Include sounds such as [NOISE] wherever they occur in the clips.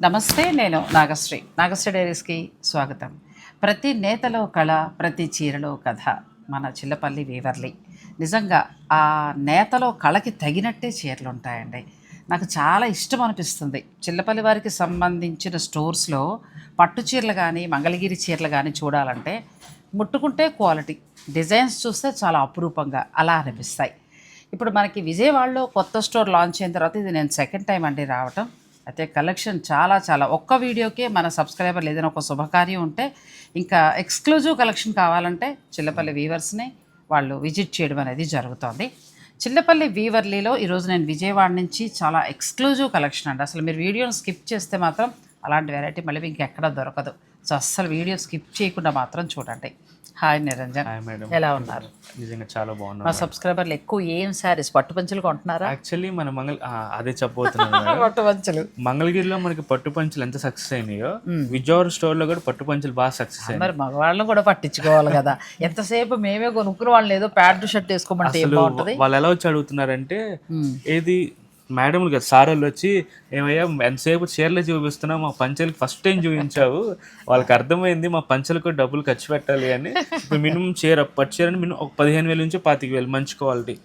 నమస్తే నేను నాగశ్రీ. నాగశ్రీ డైరీస్కి స్వాగతం. ప్రతి నేతలో కళ ప్రతి చీరలో కథ మన చిల్లపల్లి వీవర్లి. నిజంగా ఆ నేతలో కళకి తగినట్టే చీరలు ఉంటాయండి. నాకు చాలా ఇష్టం అనిపిస్తుంది. చిల్లపల్లి వారికి సంబంధించిన స్టోర్స్లో పట్టు చీరలు కానీ మంగళగిరి చీరలు కానీ చూడాలంటే ముట్టుకుంటే క్వాలిటీ. డిజైన్స్ చూస్తే చాలా అపురూపంగా అలా అనిపిస్తాయి. ఇప్పుడు మనకి విజయవాడలో కొత్త స్టోర్ లాంచ్ అయిన తర్వాత ఇది నేను సెకండ్ టైం అండి రావటం. అయితే కలెక్షన్ చాలా చాలా. ఒక్క వీడియోకే మన సబ్స్క్రైబర్లు ఏదైనా ఒక శుభకార్యం ఉంటే ఇంకా ఎక్స్క్లూజివ్ కలెక్షన్ కావాలంటే చిల్లపల్లి వీవర్స్ని వాళ్ళు విజిట్ చేయడం అనేది జరుగుతుంది. చిల్లపల్లి వీవర్లీలో ఈరోజు నేను విజయవాడ నుంచి చాలా ఎక్స్క్లూజివ్ కలెక్షన్ అండి. అసలు మీరు వీడియోని స్కిప్ చేస్తే మాత్రం అలాంటి వెరైటీ మళ్ళీ మీకు ఎక్కడ దొరకదు. సో అస్సలు వీడియో స్కిప్ చేయకుండా మాత్రం చూడండి. హాయ్ నిరంజన్. Hi madam. ఎలా ఉన్నారు? నిజంగా చాలా మా బాగున్నాం సబ్స్క్రైబర్లు ఎక్కువ ఏం శారీస్? పట్టు పంచులు కొంటున్నారా? యాక్చువల్లీ మన మంగళ అదే చెప్పబోతున్నాను. [LAUGHS] పట్టు పంచులు. మంగళగిరిలో మనకి పట్టు పంచులు ఎంత సక్సెస్ అయినాయో విజయవాడ స్టోర్లో కూడా పట్టు పంచులు బాగా సక్సెస్ అయినాయి. మరి మగవాళ్ళని కూడా పట్టించుకోవాలి కదా. [LAUGHS] ఎంతసేపు మేమే కొనుక్కుని వాళ్ళు ఏదో ప్యాంటు షర్ట్ వేసుకోమంటే వాళ్ళు ఎలా వచ్చి అడుగుతున్నారంటే ఏది మేడంలు కదా సార్ వాళ్ళు వచ్చి ఏమయ్యా ఎంతసేపు చీరలు చూపిస్తున్నావు? మా పంచలకి ఫస్ట్ టైం చూపించావు. వాళ్ళకి అర్థమైంది మా పంచలకు డబ్బులు ఖర్చు పెట్టాలి అని. ఇప్పుడు మినిమం చీర పట్టు చీరని మినిమం ఒక పదిహేను వేల నుంచి పాతిక వేలు మంచి క్వాలిటీ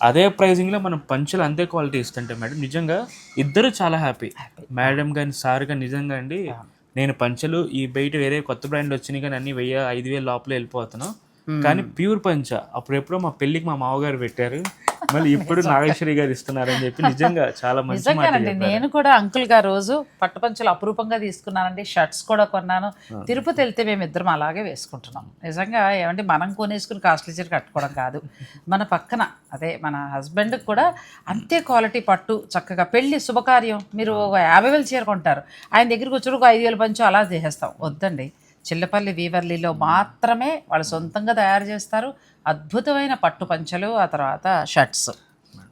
అదే ప్రైజింగ్లో మనం పంచులు అంతే క్వాలిటీ ఇస్తుంటే మేడం నిజంగా ఇద్దరు చాలా హ్యాపీ మేడం కానీ సార్ కానీ నిజంగా అండి నేను పంచలు ఈ బయట వేరే కొత్త బ్రాండ్ వచ్చినాయి కానీ అన్ని వెయ్యి ఐదు వేలు లోపల వెళ్ళిపోతున్నాను కానీ ప్యూర్ పంచ. అప్పుడు ఎప్పుడో మా పెళ్ళికి మా మామగారు పెట్టారు. మళ్ళీ [LAUGHS] ఇప్పుడు నాగేశ్వరి గారు ఇస్తున్నారని చెప్పి నిజంగా చాలా మంచి నిజంగానండి. నేను కూడా అంకుల్గా రోజు పట్టు పంచులు అపురూపంగా తీసుకున్నానండి. షర్ట్స్ కూడా కొన్నాను. తిరుపతి వెళ్తే మేము ఇద్దరం అలాగే వేసుకుంటున్నాం. నిజంగా ఏమంటే మనం కొనేసుకుని కాస్ట్లీ చీర కట్టుకోవడం కాదు. మన పక్కన అదే మన హస్బెండ్ కూడా అంతే క్వాలిటీ పట్టు చక్కగా. పెళ్ళి శుభకార్యం. మీరు ఒక యాభై వేలు చీర కొంటారు. ఆయన దగ్గరికి వచ్చి ఒక ఐదు వేల పంచు అలా చేసేస్తాం. వద్దండి. చిల్లపల్లి వీవర్లీలో మాత్రమే వాళ్ళు సొంతంగా తయారు చేస్తారు. అద్భుతమైన పట్టు పంచలు ఆ తర్వాత షర్ట్స్.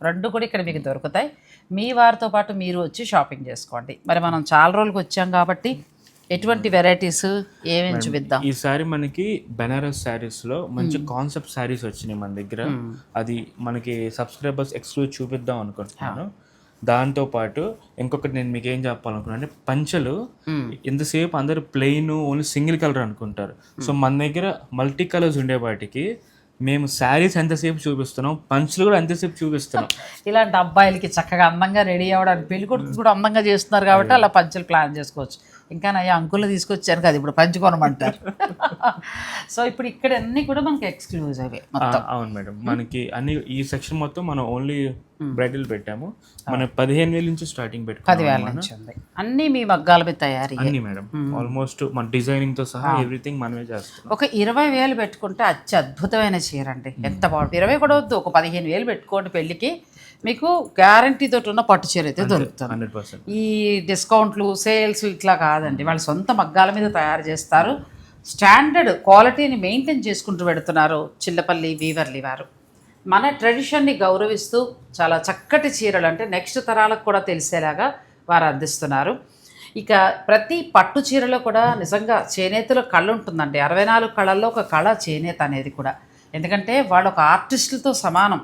రెండు కూడా ఇక్కడ మీకు దొరుకుతాయి. మీ వారితో పాటు మీరు వచ్చి షాపింగ్ చేసుకోండి. మరి మనం చాలా రోజులకు వచ్చాం కాబట్టి ఎటువంటి వెరైటీస్ ఏమేమి చూపిద్దాం? ఈసారి మనకి బెనారస్ శారీస్లో మంచి కాన్సెప్ట్ శారీస్ వచ్చినాయి మన దగ్గర. అది మనకి సబ్స్క్రైబర్స్ ఎక్స్క్లూజ్ చూపిద్దాం అనుకుంటున్నాను. దాంతో పాటు ఇంకొకటి నేను మీకు ఏం చెప్పాలనుకున్నాను అంటే పంచలు ఎంతసేపు అందరు ప్లెయిన్ ఓన్లీ సింగిల్ కలర్ అనుకుంటారు. సో మన దగ్గర మల్టీ కలర్స్ ఉండే వాటికి మేము శారీస్ ఎంతసేపు చూపిస్తున్నాం పంచులు కూడా ఎంతసేపు చూపిస్తున్నాం. [LAUGHS] ఇలాంటి అబ్బాయిలకి చక్కగా అందంగా రెడీ అవ్వడానికి పెళ్ళి కొడుకు కూడా అందంగా చేస్తున్నారు కాబట్టి అలా పంచులు ప్లాన్ చేసుకోవచ్చు. ఇంకా నా అంకులు తీసుకొచ్చారు కదా ఇప్పుడు పంచి కొనమంటారు సో ఇప్పుడు ఇక్కడ అన్ని కూడా మనకి ఎక్స్క్లూజివ్ అవును మేడం. మనకి అన్ని ఈ సెక్షన్ మొత్తం మనం ఓన్లీ బ్రైడల్ పెట్టాము. మనం పదిహేను వేల నుంచి స్టార్టింగ్ పదివేల నుంచి అన్నీ మీ మగ్గాల మీద తయారీ. అన్ని మేడం. ఆల్మోస్ట్ మన డిజైనింగ్తో సహా ఎవ్రీథింగ్ మనమే చేస్తున్నాం. ఒక ఇరవై వేలు పెట్టుకుంటే అత్య అద్భుతమైన చీర అండి. ఎంత బాగుంటుంది. ఇరవై కూడా వద్దు ఒక పదిహేను వేలు పెట్టుకోండి పెళ్ళికి. మీకు గ్యారంటీ తోటి ఉన్న పట్టు చీర అయితే దొరుకుతుంది. ఈ డిస్కౌంట్లు సేల్స్ ఇట్లా కాదండి. వాళ్ళు సొంత మగ్గాల మీద తయారు చేస్తారు. స్టాండర్డ్ క్వాలిటీని మెయింటైన్ చేసుకుంటూ పెడుతున్నారు చిల్లపల్లి వీవర్లి వారు. మన ట్రెడిషన్ని గౌరవిస్తూ చాలా చక్కటి చీరలు అంటే నెక్స్ట్ తరాలకు కూడా తెలిసేలాగా వారు అందిస్తున్నారు. ఇక ప్రతి పట్టు చీరలో కూడా నిజంగా చేనేతలో కళ ఉంటుందండి. అరవై నాలుగు కళల్లో ఒక కళ చేనేత అనేది కూడా. ఎందుకంటే వాళ్ళు ఒక ఆర్టిస్టులతో సమానం.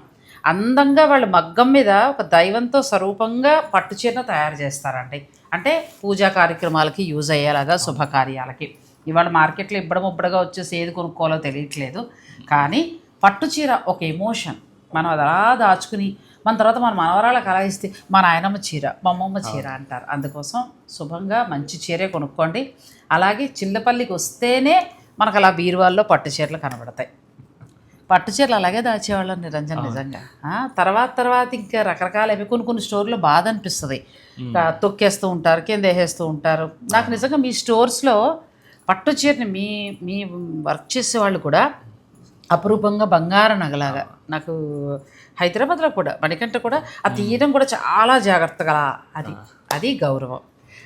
అందంగా వాళ్ళు మగ్గం మీద ఒక దైవంతో స్వరూపంగా పట్టు చీర తయారు చేస్తారండి. అంటే పూజా కార్యక్రమాలకి యూజ్ అయ్యేలాగా శుభకార్యాలకి. ఇవాళ మార్కెట్లో ఇబ్బడం ఉబ్బడగా వచ్చేసి ఏది కొనుక్కోవాలో తెలియట్లేదు. కానీ పట్టు చీర ఒక ఎమోషన్. మనం అది అలా దాచుకుని మన తర్వాత మన మనవరాలకు అలా ఇస్తే మా నాయనమ్మ చీర మా అమ్మమ్మ చీర అంటారు. అందుకోసం శుభంగా మంచి చీరే కొనుక్కోండి. అలాగే చిల్లపల్లికి వస్తేనే మనకు అలా బీరువాల్లో పట్టు చీరలు కనబడతాయి. పట్టు చీరలు అలాగే దాచేవాళ్ళం నిరంజన్ నిజంగా. ఆ, తర్వాత తర్వాత ఇంకా రకరకాల అవి కొన్ని కొన్ని స్టోర్లో బాధ అనిపిస్తుంది. తొక్కేస్తూ ఉంటారు కింద వేసేస్తూ ఉంటారు. నాకు నిజంగా మీ స్టోర్స్లో పట్టు చీరని మీ మీ వర్క్ చేసే వాళ్ళు కూడా అపురూపంగా బంగారు నగలాగా. నాకు హైదరాబాద్లో కూడా మణికంట కూడా ఆ తీయడం కూడా చాలా జాగ్రత్తగా అది అది గౌరవం.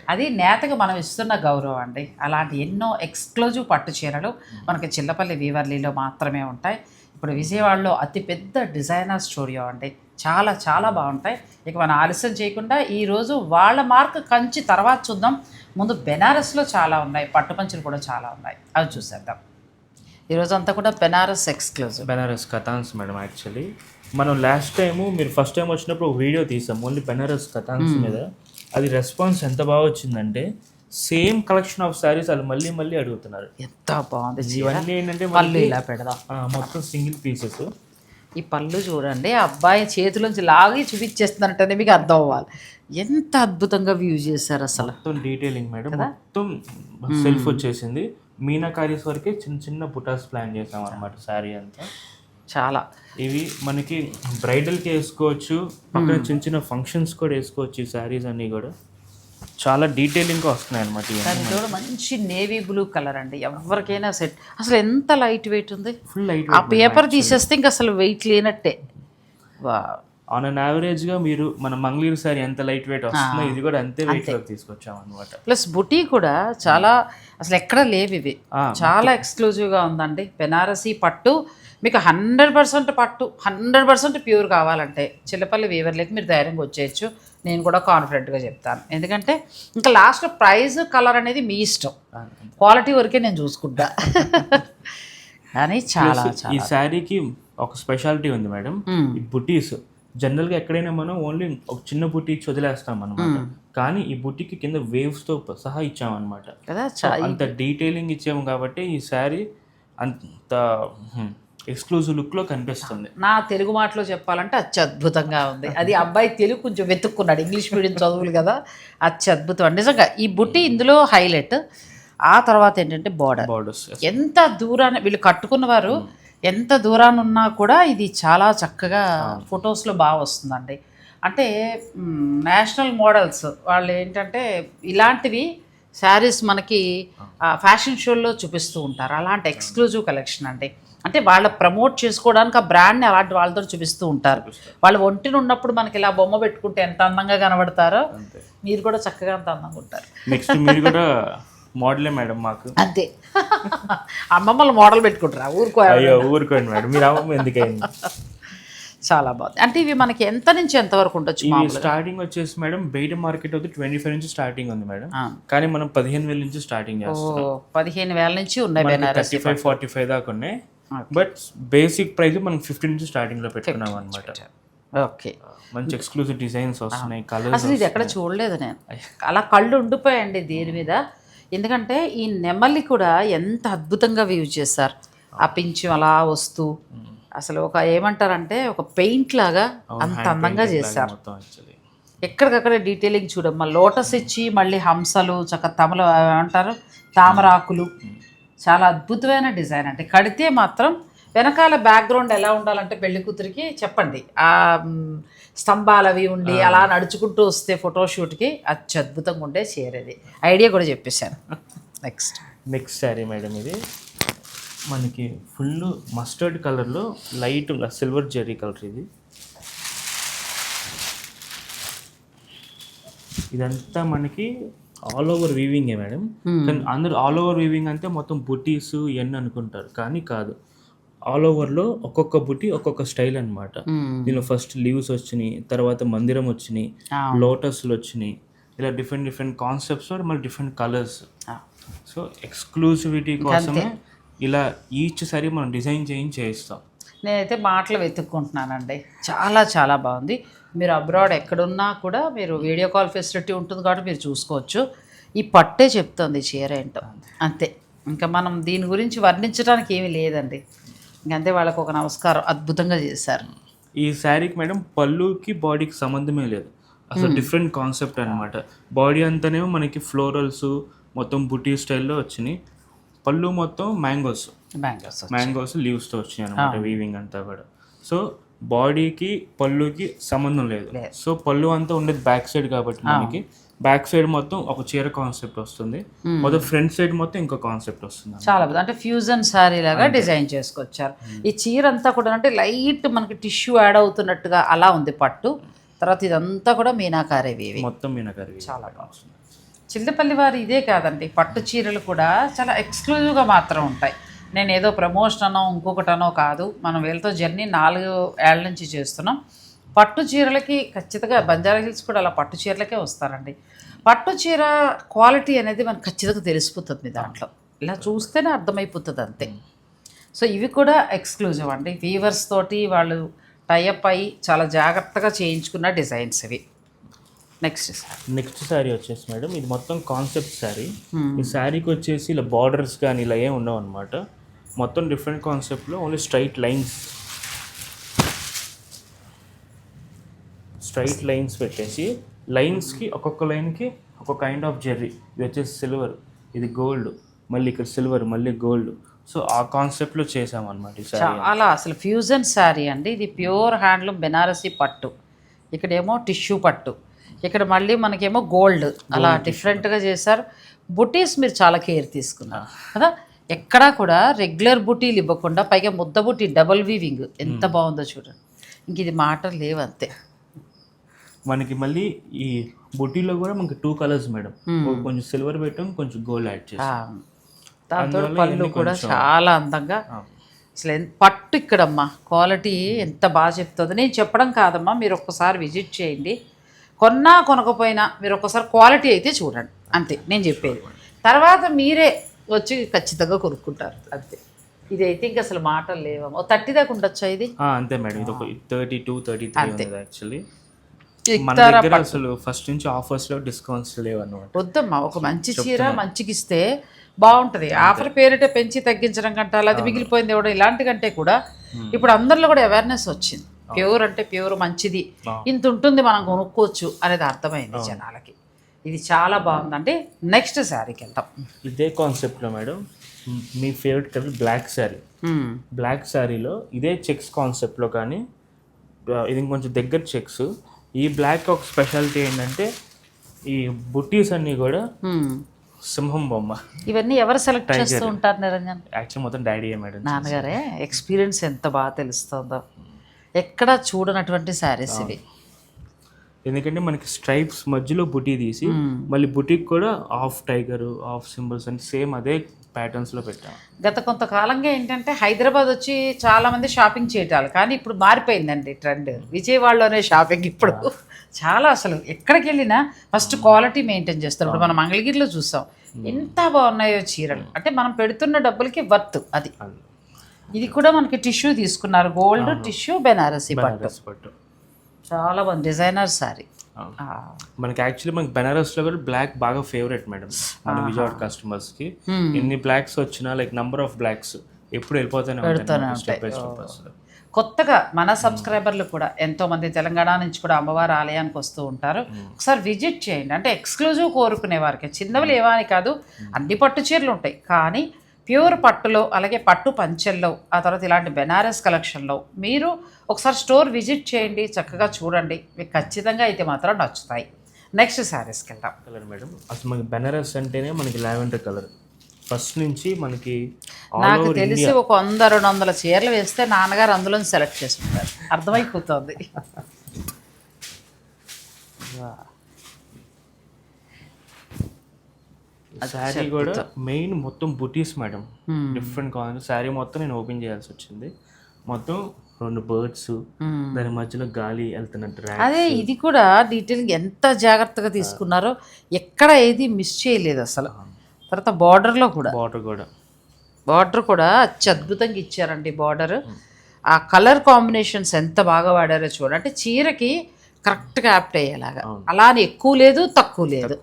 అది నేతగా మనం ఇస్తున్న గౌరవం అండి. అలాంటి ఎన్నో ఎక్స్క్లూజివ్ పట్టు చీరలు మనకి చిల్లపల్లి వీవర్లీలో మాత్రమే ఉంటాయి. ఇప్పుడు విజయవాడలో అతిపెద్ద డిజైనర్ స్టూడియో అండి. చాలా చాలా బాగుంటాయి. ఇక మనం ఆలస్యం చేయకుండా ఈరోజు వాళ్ళ మార్క్ కంచి తర్వాత చూద్దాం. ముందు బెనారస్లో చాలా ఉన్నాయి. పట్టు పంచులు కూడా చాలా ఉన్నాయి. అవి చూసేద్దాం. ఈరోజు అంతా కూడా బెనారస్ ఎక్స్క్లూజివ్. బెనారస్ కథాన్స్ మేడం యాక్చువల్లీ. మనం లాస్ట్ టైము మీరు ఫస్ట్ టైం వచ్చినప్పుడు వీడియో తీసాం. ఓన్లీ బెనారస్ కథాన్స్ మీద. అది రెస్పాన్స్ ఎంత బాగా వచ్చిందంటే సేమ్ కలెక్షన్ ఆఫ్ శారీస్ వాళ్ళు మళ్ళీ మళ్ళీ అడుగుతున్నారు. ఎంత బాగుంది ఇవన్నీ ఏంటంటే మనకి, ఇలా పెడదాం. మొత్తం సింగిల్ పీసెస్. ఈ పళ్ళు చూడండి అబ్బాయి చేతిలోంచి లాగి చూపించేస్తున్నట్టనే మీకు అర్థం అవ్వాలి. ఎంత అద్భుతంగా వ్యూ చేశారు అసలు. మొత్తం డీటెయిలింగ్ మేడం మొత్తం సెల్ఫ్ వచ్చేసింది. మీనాకారీస్ వరకే చిన్న చిన్న బుటాస్ ప్లాన్ చేసాం అనమాట శారీ అంతా. చాలా. ఇవి మనకి బ్రైడల్కి వేసుకోవచ్చు పక్కన చిన్న చిన్న ఫంక్షన్స్ కూడా వేసుకోవచ్చు ఈ శారీస్ అన్నీ కూడా. చాలా డీటెయిలింగ్గా వస్తున్నాయి అనమాట మంచి నేవీ బ్లూ కలర్ అండి. ఎవరికైనా సెట్. అసలు ఎంత లైట్ వెయిట్ ఉంది? ఫుల్ లైట్ ఆ పేపర్ తీసేస్తే ఇంకా అసలు వెయిట్ లేనట్టే. వా. ఆన్ అన్ యావరేజ్గా మీరు మన మంగళూరు శారీ ఎంత లైట్ వెయిట్ వస్తుందో ఇది కూడా అంతే వెయిట్లోకి తీసుకొచ్చాం అనమాట ప్లస్ బుటీ కూడా చాలా అసలు ఎక్కడ లేవు ఇవి. చాలా ఎక్స్క్లూజివ్గా ఉందండి. బెనారసీ పట్టు. మీకు హండ్రెడ్ పర్సెంట్ పట్టు. హండ్రెడ్ పర్సెంట్ ప్యూర్ కావాలంటే చిల్లపల్లి వీవర్లకి మీరు ధైర్యంగా వచ్చేయచ్చు. నేను కూడా కాన్ఫిడెంట్గా చెప్తాను. ఎందుకంటే ఇంకా లాస్ట్ ప్రైస్ కలర్ అనేది మీ ఇష్టం. క్వాలిటీ వరకే నేను చూసుకుంటా. కానీ చాలా ఈ శారీకి ఒక స్పెషాలిటీ ఉంది మేడం. ఈ బుటీస్ జనరల్గా ఎక్కడైనా మనం ఓన్లీ ఒక చిన్న బుటీ ఇచ్చి వదిలేస్తాం అనమాట కానీ ఈ బుటీకి కింద waves తో సహా ఇచ్చామన్నమాట. అంత డీటెయిలింగ్ ఇచ్చాము కాబట్టి ఈ శారీ అంత ఎక్స్క్లూజివ్ లుక్లో కనిపిస్తుంది. నా తెలుగు మాటలో చెప్పాలంటే అత్యద్భుతంగా ఉంది. అది అబ్బాయి తెలుగు కొంచెం వెతుక్కున్నాడు. ఇంగ్లీష్ మీడియం చదువులు కదా. అత్యద్భుతం. నిజంగా ఈ బుట్టి ఇందులో హైలైట్. ఆ తర్వాత ఏంటంటే బార్డర్ బార్డర్స్ ఎంత దూరాన్ని వీళ్ళు కట్టుకున్న వారు ఎంత దూరాన్ని ఉన్నా కూడా ఇది చాలా చక్కగా ఫొటోస్లో బాగా వస్తుందండి. అంటే నేషనల్ మోడల్స్ వాళ్ళు ఏంటంటే ఇలాంటివి శారీస్ మనకి ఫ్యాషన్ షోల్లో చూపిస్తూ ఉంటారు. అలాంటి ఎక్స్క్లూజివ్ కలెక్షన్ అండి. అంటే వాళ్ళ ప్రమోట్ చేసుకోవడానికి ఆ బ్రాండ్ని అలాంటి వాళ్ళతో చూపిస్తూ ఉంటారు. వాళ్ళు ఒంటిని ఉన్నప్పుడు మనకి ఇలా బొమ్మ పెట్టుకుంటే ఎంత అందంగా కనబడతారో మీరు కూడా చక్కగా అంత అందంగా ఉంటారు. నెక్స్ట్ మీరు కూడా మోడలే మేడం మాకు. అంతే. అమ్మమ్మలు మోడల్ పెట్టుకుంటారా? ఊరుకో అయ్యో ఊరుకోండి మేడం. మీరు అమ్మమ్మ ఎందుకైంది? చాలా బాగుంది. అంటే ఇవి మనకి ఎంత నుంచి ఎంత వరకు ఉండొచ్చు స్టార్టింగ్ వచ్చేసి మేడం బయట మార్కెట్ అయితే ట్వంటీ ఫైవ్ నుంచి స్టార్టింగ్ ఉంది మేడం. కానీ మనం పదిహేను వేల నుంచి స్టార్టింగ్ చేస్తాం పదిహేను వేల నుంచి ఉన్నాయి థర్టీ ఫైవ్ ఫార్టీ ఫైవ్ దాకా ఉన్నాయి. బట్ బేసిక్ ప్రైస్ మనం ఫిఫ్టీన్ నుంచి స్టార్టింగ్లో పెట్టుకున్నాం అనమాట ఓకే మంచి ఎక్స్క్లూజివ్ డిజైన్స్ వస్తున్నాయి కలర్స్ అసలు ఇది ఎక్కడ చూడలేదు నేను. అలా కళ్ళు ఉండిపోయండి దీని మీద. ఎందుకంటే ఈ నెమలి కూడా ఎంత అద్భుతంగా వ్యూ చేశారు. ఆ పింఛం అలా వస్తూ. అసలు ఒక ఏమంటారంటే ఒక పెయింట్ లాగా అంత అందంగా చేశారు. ఎక్కడికక్కడ డీటెయిలింగ్ చూడమ్మా. లోటస్ ఇచ్చి మళ్ళీ హంసలు చక్క తమల ఏమంటారు? తామరాకులు చాలా అద్భుతమైన డిజైన్ అంటే కడితే మాత్రం వెనకాల బ్యాక్గ్రౌండ్ ఎలా ఉండాలంటే పెళ్ళి కూతురికి చెప్పండి. ఆ స్తంభాలు అవి ఉండి అలా నడుచుకుంటూ వస్తే ఫోటోషూట్కి అత్యద్భుతంగా ఉండే చేరేది ఐడియా కూడా చెప్పేశాను. నెక్స్ట్ నెక్స్ట్ శారీ మేడం ఇది. మనకి ఫుల్ మస్టర్డ్ కలర్లో లైట్ సిల్వర్ జెర్రీ కలర్ ఇది. ఇదంతా మనకి ఆల్ ఓవర్ వీవింగే మేడం? కానీ అందరూ ఆల్ ఓవర్ వీవింగ్ అంటే మొత్తం బుటీస్ ఇవన్నీ అనుకుంటారు. కానీ కాదు. ఆల్ ఓవర్లో ఒక్కొక్క బుటీ ఒక్కొక్క స్టైల్ అన్నమాట. దీనిలో ఫస్ట్ లీవ్స్ వచ్చినాయి తర్వాత మందిరం వచ్చినాయి లోటస్లు వచ్చినాయి. ఇలా డిఫరెంట్ డిఫరెంట్ కాన్సెప్ట్స్ మళ్ళీ డిఫరెంట్ కలర్స్ సో ఎక్స్క్లూసివిటీ కోసమే ఇలా ఈచ్ సారి మనం డిజైన్ చేయించి చేయిస్తాం నేనైతే మాటలు వెతుక్కుంటున్నానండి. చాలా చాలా బాగుంది. మీరు అబ్రాడ్ ఎక్కడున్నా కూడా మీరు వీడియో కాల్ ఫెసిలిటీ ఉంటుంది కాబట్టి మీరు చూసుకోవచ్చు. ఈ పట్టే చెప్తుంది చీర ఏంటో. అంతే. ఇంకా మనం దీని గురించి వర్ణించడానికి ఏమీ లేదండి. ఇంకంతే వాళ్ళకు ఒక నమస్కారం అద్భుతంగా చేశారు. ఈ శారీకి మేడం పళ్ళుకి బాడీకి సంబంధమే లేదు. అసలు డిఫరెంట్ కాన్సెప్ట్ అన్నమాట. బాడీ అంతానేమో మనకి ఫ్లోరల్స్ మొత్తం బుటీ స్టైల్లో వచ్చినాయి. పళ్ళు మొత్తం మ్యాంగోస్. బ్యాంగర్స్ మ్యాంగోస్ లీవ్స్తో వచ్చినాయి అనమాట వీవింగ్ అంతా కూడా. సో బాడీకి పళ్ళుకి సంబంధం లేదు. సో పళ్ళు అంతా ఉండేది బ్యాక్ సైడ్ కాబట్టి మనకి. బ్యాక్ సైడ్ మొత్తం ఒక చీర కాన్సెప్ట్ వస్తుంది. మొదటి ఫ్రంట్ సైడ్ మొత్తం ఇంకో కాన్సెప్ట్ వస్తుంది చాలా బాగుంది. అంటే ఫ్యూజన్ శారీ లాగా డిజైన్ చేసుకొచ్చారు ఈ చీర అంతా కూడా అంటే లైట్ మనకి టిష్యూ యాడ్ అవుతున్నట్టుగా అలా ఉంది పట్టు. తర్వాత ఇదంతా కూడా మీనాకారే వీవి మొత్తం మీనకరి చాలా బాగుంది. చిల్లపల్లి వారు ఇదే కాదండి. పట్టు చీరలు కూడా చాలా ఎక్స్క్లూజివ్గా మాత్రం ఉంటాయి. నేను ఏదో ప్రమోషన్ అనో ఇంకొకటనో కాదు. మనం వీళ్ళతో జర్నీ నాలుగు ఏళ్ళ నుంచి చేస్తున్నాం. పట్టు చీరలకి ఖచ్చితంగా బంజారా హిల్స్ కూడా అలా పట్టు చీరలకే వస్తారండి. పట్టు చీర క్వాలిటీ అనేది మనకు ఖచ్చితంగా తెలిసిపోతుంది దాంట్లో. ఇలా చూస్తేనే అర్థమైపోతుంది అంతే. సో ఇవి కూడా ఎక్స్క్లూజివ్ అండి. వీవర్స్ తోటి వాళ్ళు టైఅప్ అయ్యి చాలా జాగ్రత్తగా చేయించుకున్న డిజైన్స్ ఇవి. Next sir. నెక్స్ట్ శారీ వచ్చేసి మేడం ఇది మొత్తం కాన్సెప్ట్ శారీ ఈ శారీకి వచ్చేసి ఇలా బార్డర్స్ కానీ ఇలా ఏం ఉండవు అనమాట మొత్తం డిఫరెంట్ కాన్సెప్ట్లో only straight lines. Straight lines పెట్టేసి లైన్స్కి ఒక్కొక్క లైన్కి ఒక్కొక్క కైండ్ ఆఫ్ జెర్రీ ఇది వచ్చేసి సిల్వర్ ఇది గోల్డ్ మళ్ళీ ఇక్కడ సిల్వర్ మళ్ళీ గోల్డ్ సో ఆ కాన్సెప్ట్లో చేసామన్నమాట చాలా అసలు ఫ్యూజన్ శారీ అండి. ఇది ప్యూర్ హ్యాండ్లూమ్ బెనారసీ పట్టు. ఇక్కడేమో టిష్యూ పట్టు. ఇక్కడ మళ్ళీ మనకేమో గోల్డ్ అలా డిఫరెంట్గా చేశారు. బుటీస్ మీరు చాలా కేర్ తీసుకున్నారు కదా? ఎక్కడా కూడా రెగ్యులర్ బుటీలు ఇవ్వకుండా పైగా ముద్ద బుటీ డబుల్ వీవింగ్ ఎంత బాగుందో చూడండి. ఇంక ఇది మాటలు లేవు అంతే మనకి మళ్ళీ ఈ బుటీలో కూడా మనకి టూ కలర్స్ మేడం. కొంచెం సిల్వర్ పెట్టాం కొంచెం గోల్డ్ యాడ్ చేసాం. ఆ, దాంతో పళ్ళు కూడా చాలా అందంగా. అసలు పట్టు ఇక్కడమ్మా. క్వాలిటీ ఎంత బాగా చెప్తుందో. నేను చెప్పడం కాదమ్మా మీరు ఒక్కసారి విజిట్ చేయండి. కొన్నా కొనకపోయినా మీరు ఒక్కసారి క్వాలిటీ అయితే చూడండి. అంతే నేను చెప్పేది. తర్వాత మీరే వచ్చి ఖచ్చితంగా కొనుక్కుంటారు. అంతే. ఇదైతే ఇంక అసలు మాటలు లేవమ్మా. థర్టీ దాకా ఉండొచ్చా ఇది? అంతే మేడం. ఇది ఒక thirty two thirty three actually ఇది మన దగ్గర అసలు ఫస్ట్ నుంచి ఆఫర్స్లో డిస్కౌంట్స్ లేవు అన్నమాట వద్దమ్మా ఒక మంచి చీర మంచికి ఇస్తే బాగుంటది ఆఫర్ పేరిట పెంచి తగ్గించడం కంటే అది మిగిలిపోయింది ఎవడో ఇలాంటి కంటే కూడా ఇప్పుడు అందరిలో కూడా అవేర్నెస్ వచ్చింది. ప్యూర్ అంటే ప్యూర్ మంచిది. ఇంత ఉంటుంది మనం కొనుక్కోవచ్చు అనేది అర్థమైంది జనాలకి. ఇది చాలా బాగుందండి. నెక్స్ట్ శారీకి వెళ్తాం ఇదే కాన్సెప్ట్లో madam hmm, favourite colour black sari. Black శారీలో ఇదే చెక్స్ కాన్సెప్ట్లో కానీ ఇది ఇంకొంచెం దగ్గర చెక్స్ ఈ బ్లాక్ ఒక స్పెషాలిటీ ఏంటంటే ఈ బుట్టీస్ అన్నీ కూడా. సింహం బొమ్మ. ఇవన్నీ ఎవరు సెలెక్ట్ చేస్తూ ఉంటారు నిరంజన్? యాక్చువల్ మొత్తం డాడీ మేడం నాన్నగారే ఎక్స్పీరియన్స్ ఎంత బాగా తెలుస్తుందో. ఎక్కడ చూడనటువంటి శారీస్ ఇవి. ఎందుకంటే మనకి స్ట్రైప్స్ మధ్యలో బుటీ తీసి మళ్ళీ బుటీకి కూడా ఆఫ్ టైగర్ ఆఫ్ సింబల్స్ అని సేమ్ అదే ప్యాటర్న్స్లో పెట్టాం. గత కొంతకాలంగా ఏంటంటే హైదరాబాద్ వచ్చి చాలా మంది షాపింగ్ చేయటాలు. కానీ ఇప్పుడు మారిపోయిందండి ట్రెండ్. విజయవాడలోనే షాపింగ్ ఇప్పుడు. చాలా అసలు ఎక్కడికి వెళ్ళినా ఫస్ట్ క్వాలిటీ మెయింటైన్ చేస్తారు. ఇప్పుడు మనం మంగళగిరిలో చూసాం. ఎంత బాగున్నాయో చీరలు. అంటే మనం పెడుతున్న డబ్బులకి వర్త్ అది. ఇది కూడా మనకి టిష్యూ తీసుకున్నారు. గోల్డ్ టిష్యూ బెనారసీ పట్టు. చాలా బాగుంది. Designer sorry. మనకి యాక్చువల్లీ మనకి బెనారస్లో కూడా బ్లాక్ బాగా ఫేవరెట్ మేడం. మన విజయవాడ కస్టమర్స్కి ఎన్ని బ్లాక్స్ వచ్చినా లైక్ నంబర్ ఆఫ్ బ్లాక్స్ ఎప్పుడు వెళ్ళిపోతూనే ఉంటాయి కొత్తగా మన సబ్స్క్రైబర్లు కూడా ఎంతో మంది తెలంగాణ నుంచి కూడా అమ్మవారి ఆలయానికి వస్తూ ఉంటారు. ఒకసారి విజిట్ చేయండి. అంటే ఎక్స్క్లూజివ్ కోరుకునే వారికి చిన్నవి అని కాదు అన్ని పట్టు చీరలు ఉంటాయి. కానీ ప్యూర్ పట్టులో అలాగే పట్టు పంచెల్లో ఆ తర్వాత ఇలాంటి బెనారస్ కలెక్షన్లో మీరు ఒకసారి స్టోర్ విజిట్ చేయండి చక్కగా చూడండి. మీకు ఖచ్చితంగా అయితే మాత్రం నచ్చుతాయి. నెక్స్ట్ శారీస్కి వెళ్దాం. కలర్ మేడం అసలు మనకి బెనారస్ అంటేనే మనకి లావెండర్ కలర్. ఫస్ట్ నుంచి మనకి నాకు తెలిసి ఒక వంద రెండు వందల చీరలు వేస్తే నాన్నగారు అందులో సెలెక్ట్ చేసుకుంటారు. అర్థమైపోతుంది. [LAUGHS] శారీ కూడా మెయిన్ మొత్తం బుటీస్ మేడం డిఫరెంట్ కావాలి శారీ మొత్తం నేను ఓపెన్ చేయాల్సి వచ్చింది. మొత్తం రెండు బర్డ్స్ దాని మధ్యలో గాలి వెళ్తున్నట్టు అదే ఇది కూడా డీటెయిల్ ఎంత జాగ్రత్తగా తీసుకున్నారో ఎక్కడ ఏది మిస్ చేయలేదు అసలు. తర్వాత బార్డర్లో కూడా. బాటర్ కూడా. బార్డర్ కూడా అత్యద్భుతంగా ఇచ్చారండి బార్డర్ ఆ కలర్ కాంబినేషన్స్ ఎంత బాగా వాడారో చూడండి. అంటే చీరకి కరెక్ట్గా యాప్ట్ అయ్యేలాగా. అలా అని ఎక్కువ లేదు. తక్కువ లేదు.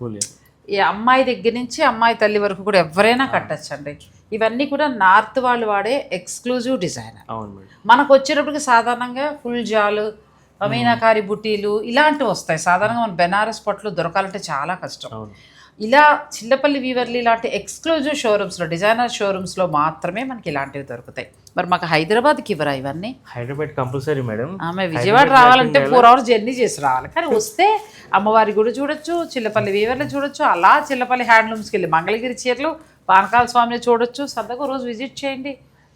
ఈ అమ్మాయి దగ్గర నుంచి అమ్మాయి తల్లి వరకు కూడా ఎవరైనా కట్టచ్చండి. ఇవన్నీ కూడా నార్త్ వాళ్ళు వాడే ఎక్స్క్లూజివ్ డిజైనర్. మనకు వచ్చేటప్పటికి సాధారణంగా ఫుల్ జాలు మీనాకారి బుటీలు ఇలాంటివి వస్తాయి. సాధారణంగా మన బెనారస్ పట్లు దొరకాలంటే చాలా కష్టం. ఇలా చిల్లపల్లి వీవర్లు ఇలాంటి ఎక్స్క్లూజివ్ షోరూమ్స్లో డిజైనర్ షోరూమ్స్లో మాత్రమే మనకి ఇలాంటివి దొరుకుతాయి. మరి మాకు హైదరాబాద్కి ఇవ్వరా ఇవన్నీ? Hyderabad compulsory madam. ఆమె విజయవాడ రావాలంటే ఫోర్ అవర్స్ జర్నీ చేసి రావాలి. కానీ వస్తే అమ్మవారి గుడి చూడొచ్చు చిల్లపల్లి వీవర్లు చూడొచ్చు అలా చిల్లపల్లి హ్యాండ్లూమ్స్కి వెళ్ళి మంగళగిరి చీరలు పానకాల స్వామిని చూడొచ్చు సరదాగా ఓ రోజు విజిట్ చేయండి.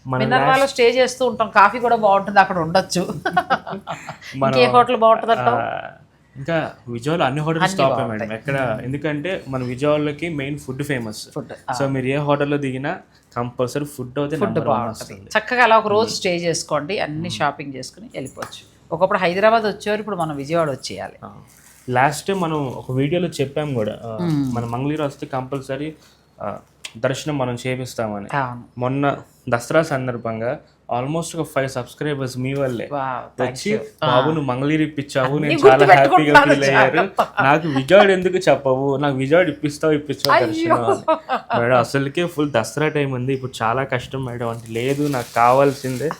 మన మినర్వాలో స్టే చేస్తూ ఉంటాం కాఫీ కూడా బాగుంటుంది అక్కడ ఉండొచ్చు. [LAUGHS] ఇంకే హోటల్ బాగుంటుంది ఆ, ఇంకా విజయవాడలో అన్ని హోటల్స్ టాప్ మేడం ఎక్కడ ఎందుకంటే మన విజయవాడలోకి main food famous. Food so మీరు ఏ హోటల్లో దిగినా కంపల్సరీ ఫుడ్ అయితే వన్ వస్తుంది. చక్కగా అలా ఒక రోజు స్టే చేసుకోండి అన్ని షాపింగ్ చేసుకుని వెళ్ళిపోవచ్చు. ఒకప్పుడు హైదరాబాద్ వచ్చేవారు ఇప్పుడు మనం విజయవాడ వచ్చేయాలి. లాస్ట్ టైం మనం ఒక వీడియోలో చెప్పాం కూడా మన మంగళగిరి వస్తే కంపల్సరీ దర్శనం మనం చేపిస్తామని. మొన్న దసరా సందర్భంగా ఆల్మోస్ట్ ఒక ఫైవ్ సబ్స్క్రైబర్స్ మీ వల్లే వచ్చి బాబు నువ్వు మంగళగిరి ఇప్పించావు నేను చాలా హ్యాపీగా ఫీల్ అయ్యారు. నాకు విజయవాడ ఎందుకు చెప్పవు నాకు విజయవాడ ఇప్పిస్తావు ఇప్పించావు దర్శనం. మేడం అసలుకే ఫుల్ దసరా టైం ఉంది ఇప్పుడు చాలా కష్టం మేడం అంటే లేదు నాకు కావాల్సిందే.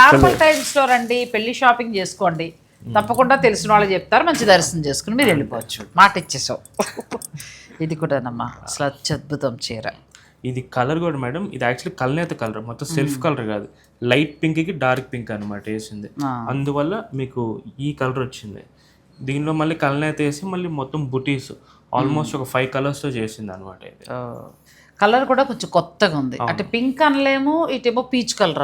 నార్మల్ టైమ్స్లో రండి పెళ్ళి షాపింగ్ చేసుకోండి. తప్పకుండా తెలిసిన వాళ్ళు చెప్తారు మంచి దర్శనం చేసుకుని మీరు వెళ్ళిపోవచ్చు. మాట ఇచ్చేసావు. ఇది కూడానమ్మా అసలు అత్యద్భుతం చీర. ఇది కలర్ కూడా మేడం ఇది యాక్చువల్లీ కల్నేత కలర్ మొత్తం సెల్ఫ్ కలర్ కాదు. లైట్ పింక్కి డార్క్ పింక్ అనమాట వేసింది. అందువల్ల మీకు ఈ కలర్ వచ్చింది. దీనిలో మళ్ళీ కల్నేత వేసి మళ్ళీ మొత్తం బుటీస్ ఆల్మోస్ట్ ఒక ఫైవ్ కలర్స్తో చేసింది అనమాట ఇది కలర్ కూడా కొంచెం కొత్తగా ఉంది. అంటే పింక్ అనలేము ఇటేమో పీచ్ కలర్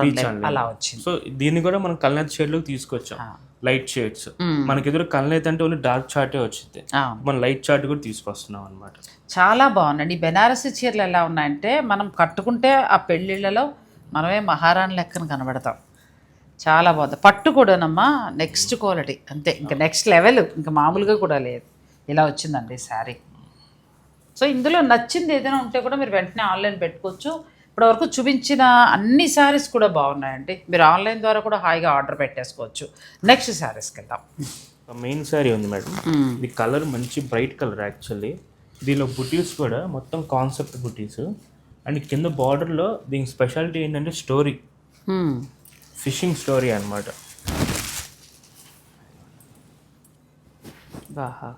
అలా వచ్చింది. సో దీన్ని కూడా మనం కల్నేత షేడ్లోకి తీసుకొచ్చాం లైట్ షేడ్స్. మనకి ఎదురు అంటే ఓన్లీ డార్క్ చార్టే వచ్చింది మనం లైట్ చార్ట్ కూడా తీసుకొస్తున్నాం అనమాట చాలా బాగుందండి. బెనారసి చీరలు ఎలా ఉన్నాయంటే మనం కట్టుకుంటే ఆ పెళ్ళిళ్ళలో మనమే మహారాణి లెక్కన కనబడతాం. చాలా బాగుంది. పట్టు కూడానమ్మా నెక్స్ట్ క్వాలిటీ అంతే ఇంకా నెక్స్ట్ లెవెల్ ఇంకా మామూలుగా కూడా లేదు. ఇలా వచ్చిందండి శారీ సో ఇందులో నచ్చింది ఏదైనా ఉంటే కూడా మీరు వెంటనే ఆన్లైన్ పెట్టుకోవచ్చు. ఇప్పటివరకు చూపించిన అన్ని శారీస్ కూడా బాగున్నాయండి. మీరు ఆన్లైన్ ద్వారా కూడా హాయిగా ఆర్డర్ పెట్టేసుకోవచ్చు. నెక్స్ట్ శారీస్కి వెళ్దాం మెయిన్ శారీ ఉంది మేడం. ఇది కలర్ మంచి బ్రైట్ కలర్ యాక్చువల్లీ. దీనిలో బుటీస్ కూడా మొత్తం కాన్సెప్ట్ బుటీస్. అండ్ కింద బార్డర్లో దీని స్పెషాలిటీ ఏంటంటే స్టోరీ. ఫిషింగ్ స్టోరీ అన్నమాట. ఆహా.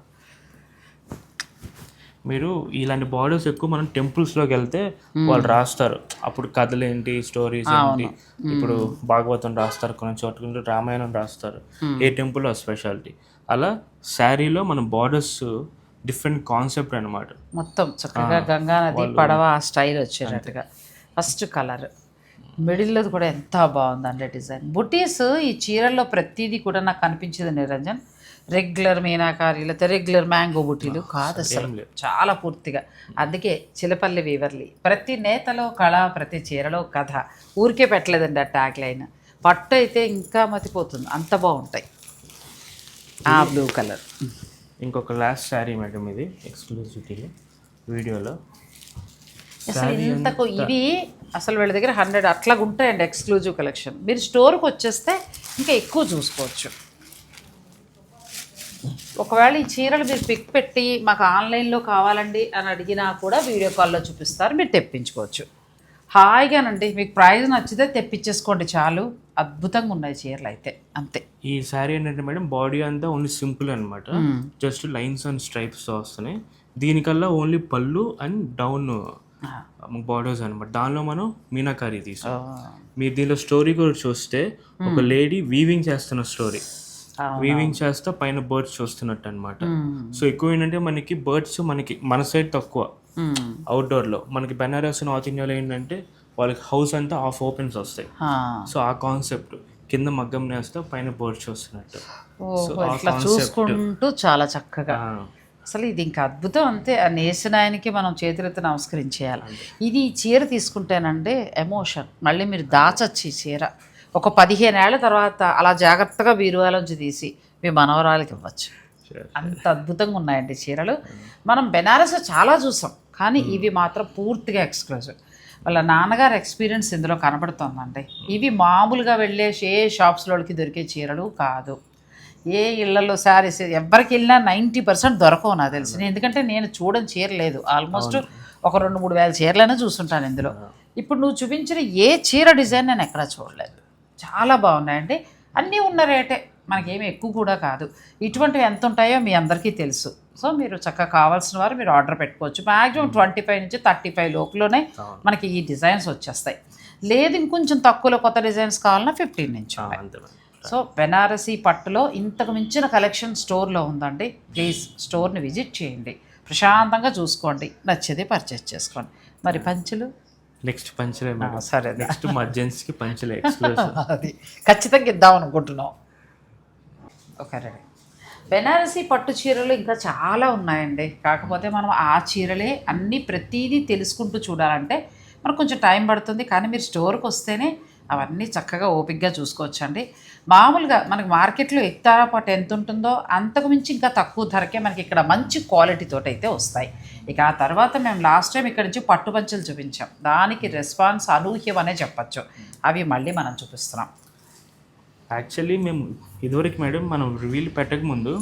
మీరు ఇలాంటి బార్డర్స్ ఎక్కువ మనం టెంపుల్స్లోకి వెళ్తే వాళ్ళు రాస్తారు. అప్పుడు కథలు ఏంటి? స్టోరీస్ ఏంటి ఇప్పుడు భాగవతం రాస్తారు కొన్ని చోట్ల రామాయణం రాస్తారు. ఏ టెంపుల్ ఆ స్పెషాలిటీ అలా శారీలో మన బార్డర్స్ డిఫరెంట్ కాన్సెప్ట్ అన్నమాట. మొత్తం చక్కగా గంగా నది పడవ ఆ స్టైల్ వచ్చేటట్టుగా. ఫస్ట్ కలర్ మిడిల్లో కూడా ఎంత బాగుందండి డిజైన్ బుటీస్ ఈ చీరల్లో ప్రతిదీ కూడా నాకు కనిపించింది నిరంజన్. రెగ్యులర్ మీనాకారి లేకపోతే రెగ్యులర్ మ్యాంగో బుటీలు కాదు అసలు. చాలా పూర్తిగా. అందుకే చిలపల్లి వీవర్లి. ప్రతి నేతలో కళ ప్రతి చీరలో కథ. ఊరికే పెట్టలేదండి ఆ ట్యాగ్ లైన్ పట్టు అయితే ఇంకా మతిపోతుంది. అంత బాగుంటాయి. ఆ బ్లూ కలర్ ఇంకొక లాస్ట్ శారీ మేడం ఇది ఎక్స్క్లూజివిటీలో వీడియోలో. అసలు ఇంతకు ఇవి అసలు వీళ్ళ దగ్గర హండ్రెడ్ అట్లా ఉంటాయండి ఎక్స్క్లూజివ్ కలెక్షన్ మీరు స్టోర్కి వచ్చేస్తే ఇంకా ఎక్కువ చూసుకోవచ్చు. ఒకవేళ ఈ చీరలు మీరు పిక్ పెట్టి మాకు ఆన్లైన్లో కావాలండి అని అడిగినా కూడా వీడియో కాల్లో చూపిస్తారు మీరు తెప్పించుకోవచ్చు. హాయిగానండి మీకు ప్రైస్ నచ్చితే తెప్పించేసుకోండి చాలు. అద్భుతంగా ఉన్నాయి చీరలు అయితే అంతే. ఈ శారీ ఏంటంటే మేడం బాడీ అంతా ఓన్లీ సింపుల్ అనమాట జస్ట్ లైన్స్ అండ్ స్ట్రైప్స్ వస్తున్నాయి. దీనికల్లా ఓన్లీ పళ్ళు అండ్ డౌన్ బార్డర్స్ అనమాట దానిలో మనం మీనాకారి తీసాం మీరు దీనిలో స్టోరీ కూడా చూస్తే ఒక లేడీ వీవింగ్ చేస్తున్న స్టోరీ. వీవింగ్ చేస్తా పైన బర్డ్స్ చూస్తున్నట్టు అనమాట సో ఎక్కువ ఏంటంటే మనకి బర్డ్స్ మనకి మన సైడ్ తక్కువ. అవుట్డోర్లో. మనకి బెనారస్ నార్త్ ఇండియాలో ఏంటంటే వాళ్ళకి హౌస్ అంతా ఆఫ్ ఓపెన్స్ వస్తాయి. సో ఆ కాన్సెప్ట్ కింద మగ్గం నేస్తా పైన బర్డ్స్ చూస్తున్నట్టు. ఇట్లా చూసుకుంటూ చాలా చక్కగా. అసలు ఇది ఇంకా అద్భుతం అంతే. ఆ నేసిన ఆయనకి మనం చేతులెత్తి నమస్కరించేయాలి. ఇది చీర తీసుకుంటేనండి ఎమోషన్ మళ్ళీ మీరు దాచచ్చు ఈ చీర. ఒక పదిహేను ఏళ్ళ తర్వాత అలా జాగ్రత్తగా బీరువాలోంచి తీసి మీ మనవరాలకి ఇవ్వచ్చు. అంత అద్భుతంగా ఉన్నాయండి చీరలు. మనం బెనారస్ చాలా చూసాం కానీ ఇవి మాత్రం పూర్తిగా ఎక్స్క్లూజివ్. వాళ్ళ నాన్నగారు ఎక్స్పీరియన్స్ ఇందులో కనబడుతోందండి. ఇవి మామూలుగా వెళ్ళే ఏ షాప్స్లోకి దొరికే చీరలు కాదు. ఏ ఇళ్ళలో శారీస్ ఎవరికి వెళ్ళినా నైంటీ పర్సెంట్ దొరకవు నాకు తెలిసి. ఎందుకంటే నేను చూడని చీర లేదు. ఆల్మోస్ట్ ఒక రెండు మూడు వేల చీరలైనా చూస్తుంటాను ఇందులో. ఇప్పుడు నువ్వు చూపించిన ఏ చీర డిజైన్ నేను ఎక్కడా చూడలేదు. చాలా బాగున్నాయండి అన్నీ ఉన్న రేటే మనకేమి ఎక్కువ కూడా కాదు. ఇటువంటివి ఎంత ఉంటాయో మీ అందరికీ తెలుసు. సో మీరు చక్కగా కావాల్సిన వారు మీరు ఆర్డర్ పెట్టుకోవచ్చు. మ్యాక్సిమం ట్వంటీ ఫైవ్ నుంచి థర్టీ ఫైవ్ లోపులోనే మనకి ఈ డిజైన్స్ వచ్చేస్తాయి. లేదు ఇంకొంచెం తక్కువలో కొత్త డిజైన్స్ కావాలన్నా ఫిఫ్టీన్ నుంచి. సో బెనారసీ పట్టులో ఇంతకు మించిన కలెక్షన్ స్టోర్లో ఉందండి. ప్లీజ్ స్టోర్ని విజిట్ చేయండి. ప్రశాంతంగా చూసుకోండి. నచ్చేది పర్చేస్ చేసుకోండి. మరి పంచులు? నెక్స్ట్ పంచలే మేడం. సరే నెక్స్ట్ మా జెంట్స్కి పంచలే ఎక్స్క్లూజివ్. [LAUGHS] అది ఖచ్చితంగా ఇద్దాం అనుకుంటున్నాం. Okay ready. బెనారసీ పట్టు చీరలు ఇంకా చాలా ఉన్నాయండి. కాకపోతే మనం ఆ చీరలే అన్నీ ప్రతిదీ తెలుసుకుంటూ చూడాలంటే మనకు కొంచెం టైం పడుతుంది. కానీ మీరు స్టోర్కి వస్తేనే అవన్నీ చక్కగా ఓపిక్గా చూసుకోవచ్చండి. మామూలుగా మనకు మార్కెట్లో ఎక్తారా పాటు ఎంత ఉంటుందో అంతకు మించి ఇంకా తక్కువ ధరకే మనకి ఇక్కడ మంచి క్వాలిటీ అయితే వస్తాయి. ఇక ఆ తర్వాత మేము లాస్ట్ టైం ఇక్కడ నుంచి పట్టు పంచలు చూపించాం. దానికి రెస్పాన్స్ అనూహ్యం అనే చెప్పచ్చు. అవి మళ్ళీ మనం చూపిస్తున్నాం. యాక్చువల్లీ మేము ఇదివరకు మేడం మనం రివీల్ పెట్టక ముందు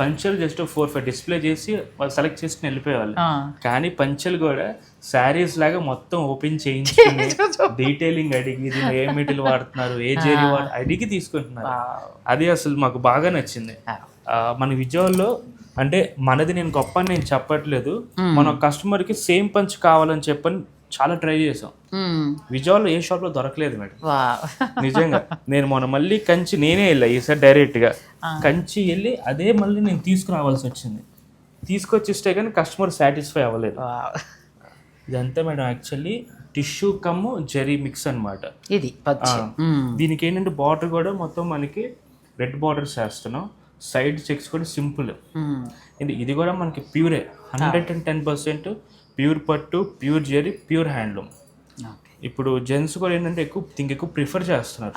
పంచలు జస్ట్ ఫోర్ ఫైవ్ డిస్ప్లే చేసి సెలెక్ట్ చేసుకుని వెళ్ళిపోయేవాళ్ళు. కానీ పంచలు కూడా శారీస్ లాగా మొత్తం ఓపెన్ చేయించుకుని [LAUGHS] డీటెయిలింగ్ అడిగి ఏ మెటీరియల్ వాడుతున్నారు ఏ జేరీ వాడు అడిగి తీసుకుంటున్నారు. అది అసలు మాకు బాగా నచ్చింది. మన విజయవాడలో అంటే మనది నేను గొప్ప నేను చెప్పట్లేదు. మన కస్టమర్కి సేమ్ పంచ్ కావాలని చెప్పని చాలా ట్రై చేసాం. విజయవాడలో ఏ షాప్లో దొరకలేదు మేడం. నిజంగా. నేను మొన్న మళ్ళీ కంచి నేనే వెళ్ళా ఈసారి డైరెక్ట్గా కంచి వెళ్ళి అదే మళ్ళీ నేను తీసుకురావాల్సి వచ్చింది. తీసుకొచ్చిస్తే కానీ కస్టమర్ సాటిస్ఫై అవ్వలేదు. వావ్. ఇదంతా madam actually tissue come zari mix అన్నమాట. ఇది. దీనికి ఏంటంటే బార్డర్ కూడా మొత్తం మనకి రెడ్ బార్డర్స్ వేస్తున్నాం. సైడ్ చెక్స్ కూడా సింపుల్. ఇది కూడా మనకి ప్యూరే hundred and ten percent pure పట్టు ప్యూర్ జెరీ ప్యూర్ హ్యాండ్లూమ్. ఇప్పుడు జెంట్స్ కూడా ఏంటంటే ఎక్కువ దీనికి ఎక్కువ ప్రిఫర్ చేస్తున్నారు.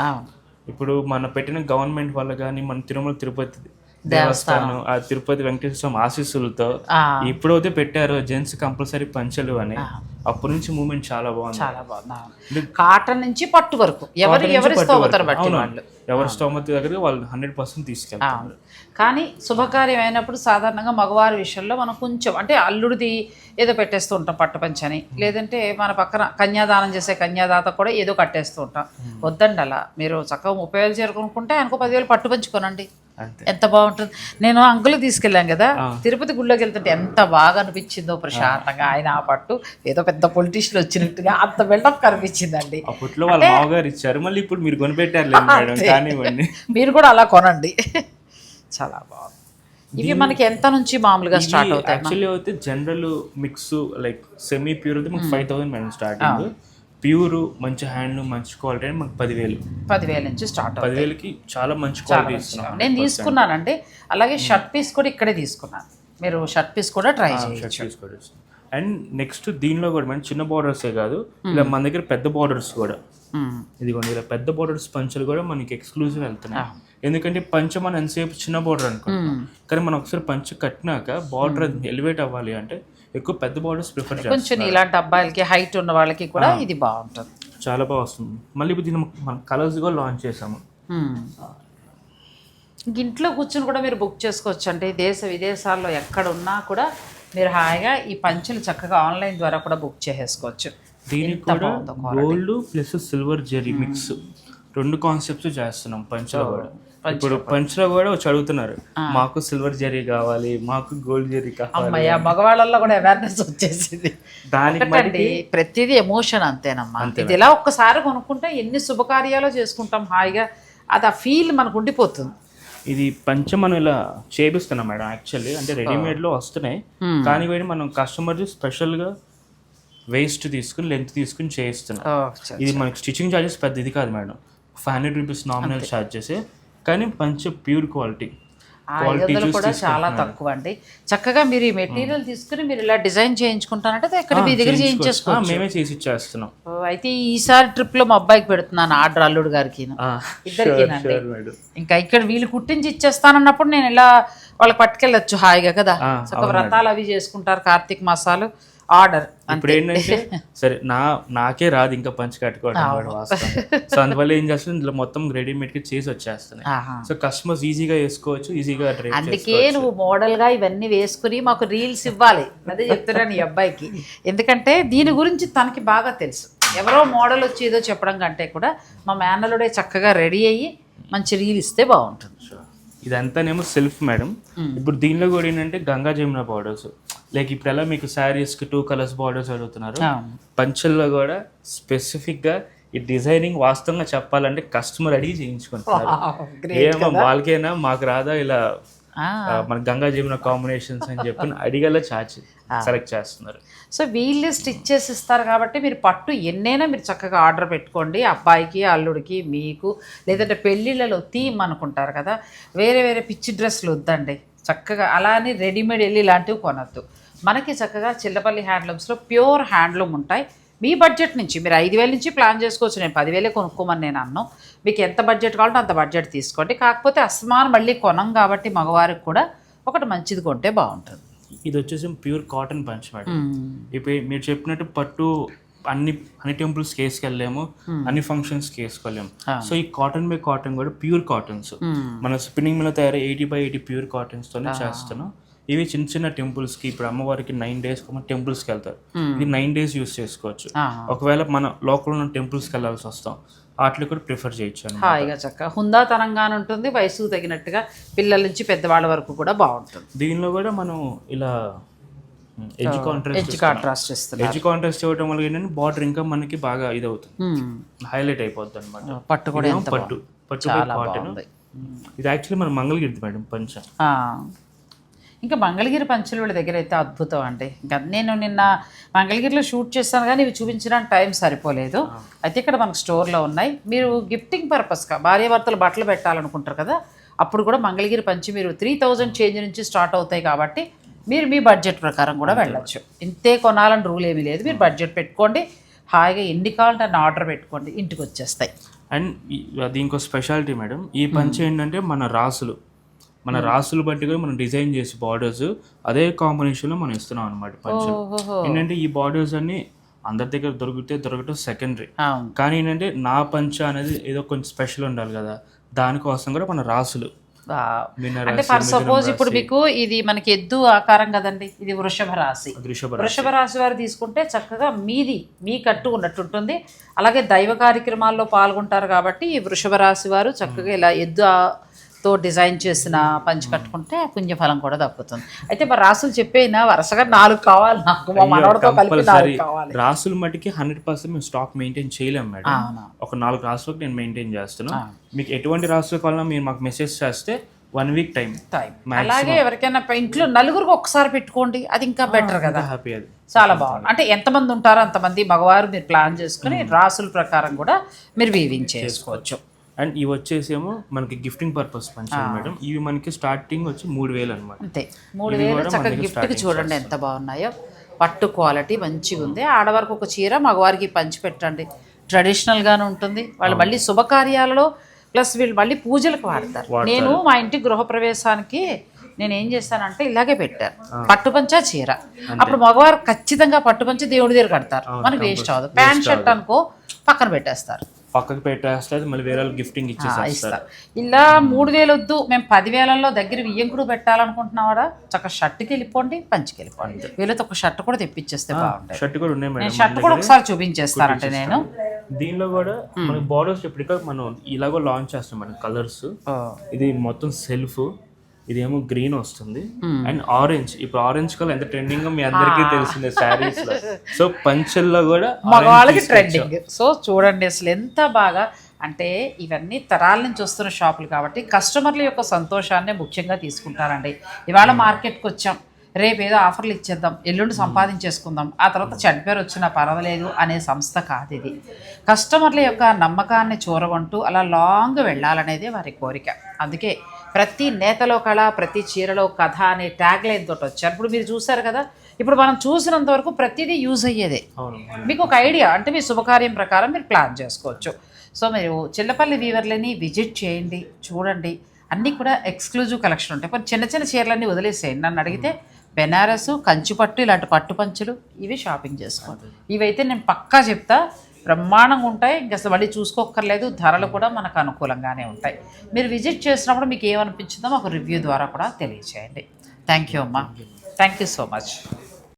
ఇప్పుడు మన పెట్టిన గవర్నమెంట్ వల్ల కానీ మన తిరుమల తిరుపతి దేవస్థానం. ఆ తిరుపతి వెంకటేశ్వర స్వామి ఆశీస్సులతో. ఇప్పుడైతే పెట్టారు జెంట్స్ కంపల్సరీ పంచలు అని. అప్పటి నుంచి మూమెంట్ చాలా బాగుంది. చాలా బాగుంది. కాటన్ నుంచి పట్టు వరకు. ఎవరు ఎవరి స్తోమతను. బట్టి. వాళ్ళు. ఎవరి స్తోమత దగ్గర వాళ్ళు హండ్రెడ్ పర్సెంట్ తీసుకెళ్తారు. కానీ శుభకార్యం అయినప్పుడు సాధారణంగా మగవారి విషయంలో మనం కొంచెం అంటే అల్లుడిది ఏదో పెట్టేస్తూ ఉంటాం పట్టపంచని లేదంటే మన పక్కన కన్యాదానం చేసే కన్యాదాత కూడా ఏదో కట్టేస్తూ ఉంటాం. వద్దండి అలా. మీరు చక్కగా ముప్పై వేలు చేరుకొనుకుంటే ఆయనకు పదివేలు పట్టుపంచి కొనండి అంతే ఎంత బాగుంటుంది. నేను అంకులు తీసుకెళ్ళాం కదా తిరుపతి గుళ్ళోకి వెళ్తుంటే ఎంత బాగా అనిపించిందో ప్రశాంతంగా ఆయన ఆ పట్టు ఏదో పెద్ద పొలిటీషియన్ వచ్చినట్టుగా అంత బిల్డప్ కనిపించిందండి. అప్పట్లో వాళ్ళ మామగారు ఇచ్చారు మళ్ళీ ఇప్పుడు మీరు కొనిపెట్టారు మీరు కూడా అలా కొనండి. చాలా బాగుంది. ఇవి మనకి ఎంత నుంచి మామూలుగా స్టార్ట్ అవుతాయి యాక్చువల్లీ అయితే general mix like semi pure అయితే మనకు five thousand madam starting pure మంచి హ్యాండ్ మంచి క్వాలిటీ అని మనకు పదివేలు. పదివేల నుంచి స్టార్ట్ పదివేలకి చాలా మంచి క్వాలిటీ ఇస్తున్నాం. నేను తీసుకున్నానండి. అలాగే షర్ట్ పీస్ కూడా ఇక్కడే తీసుకున్నాను. మీరు షర్ట్ పీస్ కూడా ట్రై చేయొచ్చు. అండ్ నెక్స్ట్ దీనిలో కూడా మన చిన్న బార్డర్సే కాదు ఇలా మన దగ్గర పెద్ద బార్డర్స్ కూడా. మ్మ్. ఇదిగోండి ఇలా పెద్ద బార్డర్స్ పంచలు కూడా మనకి ఎక్స్క్లూజివ్ వెళ్తున్నాయి. ఎందుకంటే పంచ మనం ఎంతసేపు చిన్న బార్డర్ అనుకుంటాం కానీ మనం ఒకసారి పంచ కట్టినాక బార్డర్ ఎలివేట్ అవ్వాలి అంటే ఎక్కువ పెద్ద బార్డర్స్ ప్రిఫర్ చేస్తాం కొంచెం ఇలాంటి అబ్బాయిలకి హైట్ ఉన్న వాళ్ళకి కూడా ఇది బాగుంటుంది. చాలా బాగా వస్తుంది. మళ్ళీ ఇప్పుడు దీన్ని మనం కలర్స్ కూడా లాంచ్ చేసాము ఇంట్లో కూర్చొని కూడా మీరు బుక్ చేసుకోవచ్చు. అంటే దేశ విదేశాల్లో ఎక్కడ ఉన్నా కూడా మీరు హాయిగా ఈ పంచులు చక్కగా ఆన్లైన్ ద్వారా కూడా బుక్ చేసేసుకోవచ్చు. దీనికి కూడా gold plus silver zari mix రెండు కాన్సెప్ట్స్ చేస్తున్నాం పంచలో కూడా ఇప్పుడు పంచలో కూడా వచ్చి అడుగుతున్నారు. మాకు సిల్వర్ జెరీ కావాలి మాకు గోల్డ్ జెరీ కావాలి అమ్మయ్య మగవాళ్ళల్లో కూడా అవేర్నెస్ వచ్చేసింది. దానికి ప్రతిదీ ఎమోషన్ అంతేనమ్మా. ఇది ఇలా ఒక్కసారి కొనుక్కుంటే ఎన్ని శుభకార్యాలు చేసుకుంటాం హాయిగా అది ఆ ఫీల్ మనకు ఉండిపోతుంది. ఇది పంచ మనం ఇలా చేపిస్తున్నాం మేడం యాక్చువల్లీ అంటే రెడీమేడ్లో వస్తున్నాయి. కానీ కూడా మనం కస్టమర్ స్పెషల్గా వేస్ట్ తీసుకుని లెంత్ తీసుకుని చేయిస్తున్నాం. ఇది మనకి స్టిచ్చింగ్ చార్జెస్ పెద్ద ఇది కాదు madam. Five hundred rupees nominal charges కానీ పంచ ప్యూర్ క్వాలిటీ. ఆ ఐదు వందలు కూడా చాలా తక్కువ అండి చక్కగా మీరు ఈ మెటీరియల్ తీసుకుని మీరు ఇలా డిజైన్ చేయించుకుంటానంటే ఇక్కడ మీ దగ్గర చేయించేసుకో మేమే చేసి ఇచ్చేస్తున్నాం. అయితే ఈసారి ట్రిప్లో మా అబ్బాయికి పెడుతున్నాను ఆర్డర్ అల్లుడు గారికి ఇంకా ఇక్కడ వీళ్ళు కుట్టించి ఇచ్చేస్తానన్నప్పుడు నేను ఇలా వాళ్ళకి పట్టుకెళ్ళొచ్చు హాయిగా కదా. వ్రతాలు అవి చేసుకుంటారు కార్తీక మాసాలు. ఆర్డర్ ఇప్పుడు ఏంటంటే [LAUGHS] సరే నా నాకే రాదు ఇంకా పంచి కట్టుకోవడం సో అందువల్ల ఏం చేస్తుంది ఇందులో మొత్తం రెడీమేడ్కి చేసి వచ్చేస్తున్నాయి. సో కస్టమర్స్ ఈజీగా వేసుకోవచ్చు ఈజీగా అందుకే నువ్వు మోడల్గా ఇవన్నీ వేసుకుని మాకు రీల్స్ ఇవ్వాలి. అదే చెప్తున్నాను ఈ అబ్బాయికి. ఎందుకంటే దీని గురించి తనకి బాగా తెలుసు. ఎవరో మోడల్ వచ్చి ఏదో చెప్పడం కంటే కూడా మా మేనలుడే చక్కగా రెడీ అయ్యి మంచి రీల్ ఇస్తే బాగుంటుంది. ఇదంతానేమో సెల్ఫ్ మేడం. ఇప్పుడు దీనిలో కూడా ఏంటంటే గంగా జమున బార్డర్స్ లైక్ ఇప్పుడు ఎలా మీకు శారీస్కి టూ కలర్స్ బార్డర్స్ అడుగుతున్నారు. పంచల్లో కూడా స్పెసిఫిక్గా ఈ డిజైనింగ్ వాస్తవంగా చెప్పాలంటే కస్టమర్ అడిగి చేయించుకుంటున్నారు. ఏమో వాళ్ళకైనా మాకు రాదా ఇలా మన గంగా జమున కాంబినేషన్స్ అని చెప్పి అడిగేలా చార్జ్ సెలెక్ట్ చేస్తున్నారు. సో వీళ్ళే స్టిచ్ చేసి ఇస్తారు కాబట్టి మీరు పట్టు ఎన్నైనా మీరు చక్కగా ఆర్డర్ పెట్టుకోండి. అబ్బాయికి అల్లుడికి మీకు లేదంటే పెళ్ళిళ్ళలో థీమ్ అనుకుంటారు కదా. వేరే వేరే పిచ్చి డ్రెస్సులు వద్దండి. చక్కగా అలా అని రెడీమేడ్ వెళ్ళి ఇలాంటివి కొనద్దు. మనకి చక్కగా చిల్లపల్లి హ్యాండ్లూమ్స్లో ప్యూర్ హ్యాండ్లూమ్ ఉంటాయి. మీ బడ్జెట్ నుంచి మీరు ఐదు వేల నుంచి ప్లాన్ చేసుకోవచ్చు. నేను పదివేలే కొనుక్కోమని నేను అన్నాను మీకు ఎంత బడ్జెట్ కావాలంటే అంత బడ్జెట్ తీసుకోండి. కాకపోతే అస్మాన్ మళ్ళీ కొనం కాబట్టి మగవారికి కూడా ఒకటి మంచిది కొంటే బాగుంటుంది. ఇది వచ్చేసి ప్యూర్ కాటన్ పంచ్ మేడం. ఇప్పుడు మీరు చెప్పినట్టు పట్టు అన్ని అన్ని టెంపుల్స్కి వేసుకెళ్ళాము అన్ని ఫంక్షన్స్కి వేసుకోలేము సో ఈ కాటన్ బై కాటన్ కూడా ప్యూర్ కాటన్స్. మన స్పిన్నింగ్ మిల్ తయారు ఎయిటీ బై ఎయిటీ ప్యూర్ కాటన్స్తోనే చేస్తున్నాం. ఇవి చిన్న చిన్న టెంపుల్స్కి ఇప్పుడు అమ్మవారికి నైన్ డేస్ టెంపుల్స్కి వెళ్తారు. ఇది నైన్ డేస్ యూస్ చేసుకోవచ్చు. ఒకవేళ మన లోకల్ ఉన్న టెంపుల్స్కి వెళ్ళాల్సి వస్తాం. వాటిని కూడా ప్రిఫర్ చేయొచ్చు. హాయిగా చక్కగా. హుందాతనంగానే ఉంటుంది వయసుకు తగినట్టుగా పిల్లల నుంచి పెద్దవాళ్ళ వరకు కూడా బాగుంటుంది. దీనిలో కూడా మనం ఇలా ఎడ్జ్ కాంట్రాస్ట్ ఎడ్జ్ కాంట్రాస్ట్ ఇస్తున్నారు ఎడ్జ్ కాంట్రాస్ట్ ఇవ్వడం వల్ల ఏంటంటే బార్డర్ ఇంకా మనకి బాగా ఇది అవుతుంది. హైలైట్ అయిపోద్ది అనమాట పట్టు కూడా పట్టు. పట్టు కాటన్ ఇది యాక్చువల్లీ మన మంగళగిరి మేడం పంచ. ఇంకా మంగళగిరి పంచులు దగ్గర అయితే అద్భుతం అండి. ఇంకా నేను నిన్న మంగళగిరిలో షూట్ చేస్తాను కానీ ఇవి చూపించడానికి టైం సరిపోలేదు. అయితే ఇక్కడ మనకు స్టోర్లో ఉన్నాయి. మీరు గిఫ్టింగ్ పర్పస్గా భార్యాభర్తలు బట్టలు పెట్టాలనుకుంటారు కదా అప్పుడు కూడా మంగళగిరి పంచి మీరు త్రీ థౌజండ్ చేంజ్ నుంచి స్టార్ట్ అవుతాయి కాబట్టి మీరు మీ బడ్జెట్ ప్రకారం కూడా వెళ్ళొచ్చు. ఇంతే కొనాలని రూల్ ఏమీ లేదు. మీరు బడ్జెట్ పెట్టుకోండి. హాయిగా ఎన్ని కావాలంటే ఆర్డర్ పెట్టుకోండి. ఇంటికి వచ్చేస్తాయి. అండ్ దీనికి స్పెషాలిటీ మేడం ఈ పంచ ఏంటంటే మన రాసులు. మన రాసులు బట్టి కూడా మనం డిజైన్ చేసి బార్డర్స్ అదే కాంబినేషన్లో మనం ఇస్తున్నాం అనమాట పంచలు. ఓహోహో. ఏంటంటే ఈ బార్డర్స్ అన్ని అందరి దగ్గర దొరికితే దొరకటం సెకండరీ కానీ ఏంటంటే నా పంచ అనేది ఏదో కొంచెం స్పెషల్ ఉండాలి కదా దానికోసం కూడా మన రాసులు. అంటే ఫర్ సపోజ్ ఇప్పుడు మీకు ఇది మనకి ఎద్దు ఆకారం కదండి ఇది వృషభ రాశి. వృషభ రాశి. వారు తీసుకుంటే చక్కగా మీది మీ కట్టు ఉన్నట్టు ఉంటుంది. అలాగే దైవ కార్యక్రమాల్లో పాల్గొంటారు కాబట్టి ఈ వృషభ రాశి వారు చక్కగా ఇలా ఎద్దు తో డిజైన్ చేసిన పంచి కట్టుకుంటే పుణ్యఫలం కూడా దక్కుతుంది. అయితే మరి రాసులు చెప్పేనా? వరుసగా నాలుగు కావాలి నాకు. మా మనవడితో కలిపి కంపల్సరీ నాలుగు కావాలి. రాసులు మట్టికి హండ్రెడ్ పర్సెంట్ మేము స్టాక్ మెయింటైన్ చేయలేం మేడం. ఒక నాలుగు రాసులకు నేను మెయింటైన్ చేస్తున్నాను. మీకు ఎటువంటి రాసుల కావాలన్నా మీరు మాకు మెసేజ్ చేస్తే వన్ వీక్ టైం టైం అలాగే ఎవరికైనా ఇంట్లో నలుగురికి ఒకసారి పెట్టుకోండి. అది ఇంకా బెటర్ కదా. హ్యాపీ అది. చాలా బాగుంది. అంటే ఎంతమంది ఉంటారో అంతమంది మగవారు మీరు ప్లాన్ చేసుకుని రాసుల ప్రకారం కూడా మీరు వీవింగ్ చేసుకోవచ్చు. అండ్ ఇవి వచ్చేసేమో మనకి గిఫ్టింగ్ పర్పస్ పంచాలి మేడం. ఇవి మనకి స్టార్టింగ్ వచ్చి మూడు వేలు అనమాట అంతే. మూడు వేలు చక్కగా గిఫ్ట్కి చూడండి ఎంత బాగున్నాయో. పట్టు క్వాలిటీ మంచిగా ఉంది. ఆడవారికి ఒక చీర మగవారికి పంచి పెట్టండి. ట్రెడిషనల్గానే ఉంటుంది. వాళ్ళు మళ్ళీ శుభకార్యాలలో ప్లస్ వీళ్ళు మళ్ళీ పూజలకు వాడతారు. నేను మా ఇంటి గృహప్రవేశానికి నేను ఏం చేస్తానంటే ఇలాగే పెట్టాను. పట్టుపంచ చీర. అప్పుడు మగవారు ఖచ్చితంగా పట్టుపంచ దేవుడి దగ్గర కడతారు. మనకి వేస్ట్ అవ్వదు. ప్యాంట్ షర్ట్ అనుకో పక్కన పెట్టేస్తారు. పక్కకి పెట్టేస్తే మళ్ళీ వేరే గిఫ్టింగ్ ఇచ్చేసేస్తారు. ఇస్తా ఇలా మూడు వేలు వద్దు మేము పదివేలలో దగ్గర వియ్యంకుడు పెట్టాలనుకుంటున్నావాడా చక్క షర్ట్కి వెళ్ళిపోండి పంచికి వెళ్ళిపోండి. వీళ్ళతో ఒక షర్ట్ కూడా తెప్పించేస్తే బాగుంటుంది షర్ట్ కూడా ఉన్నాయి నేను మేడం షర్ట్ కూడా ఒకసారి చూపించేస్తానంటే నేను. దీనిలో కూడా మనకి బార్డర్స్ ఎప్పటికీ మనం ఇలాగో లాంచ్ చేస్తాం మేడం కలర్స్ ఇది మొత్తం సెల్ఫ్ ఇదేమో గ్రీన్ వస్తుంది. And orange. ఇప్పుడు ఆరెంజ్ కలర్ ఎంత ట్రెండింగ్ మీ అందరికీ తెలిసిందే శారీస్లో. సో పంచల్లో కూడా [LAUGHS] మగవాళ్ళకి ట్రెండింగ్ సో చూడండి అసలు ఎంత బాగా. అంటే ఇవన్నీ తరాల నుంచి వస్తున్న షాపులు కాబట్టి కస్టమర్ల యొక్క సంతోషాన్ని ముఖ్యంగా తీసుకుంటారండి. ఇవాళ మార్కెట్కి వచ్చాం. రేపు ఏదో ఆఫర్లు ఇచ్చేద్దాం. ఎల్లుండి సంపాదించేసుకుందాం. ఆ తర్వాత చెడ్డ పేరు వచ్చినా పర్వాలేదు అనే సంస్థ కాదు ఇది. కస్టమర్ల యొక్క నమ్మకాన్ని చూరగొంటూ అలా లాంగ్ వెళ్ళాలనేదే వారి కోరిక. అందుకే ప్రతి నేతలో కళ ప్రతి చీరలో కథ అనే ట్యాగ్ లైన్ తోటి వచ్చారు. ఇప్పుడు మీరు చూసారు కదా ఇప్పుడు మనం చూసినంత వరకు ప్రతిదీ యూజ్ అయ్యేదే. మీకు ఒక ఐడియా అంటే మీ శుభకార్యం ప్రకారం మీరు ప్లాన్ చేసుకోవచ్చు. సో మీరు చిల్లపల్లి వీవర్లని విజిట్ చేయండి చూడండి. అన్నీ కూడా ఎక్స్క్లూజివ్ కలెక్షన్ ఉంటాయి. కొన్ని చిన్న చిన్న చీరలన్నీ వదిలేసేయండి. నన్ను అడిగితే బెనారస్ కంచిపట్టు ఇలాంటి పట్టు పంచులు ఇవి షాపింగ్ చేసుకోండి. ఇవైతే నేను పక్కా చెప్తా బ్రహ్మాండంగా ఉంటాయి. ఇంకా అసలు మళ్ళీ చూసుకోక్కర్లేదు. ధరలు కూడా మనకు అనుకూలంగానే ఉంటాయి. మీరు విజిట్ చేసినప్పుడు మీకు ఏమనిపించిందో మాకు రివ్యూ ద్వారా కూడా తెలియచేయండి. థ్యాంక్ యూ అమ్మా. Thank you so much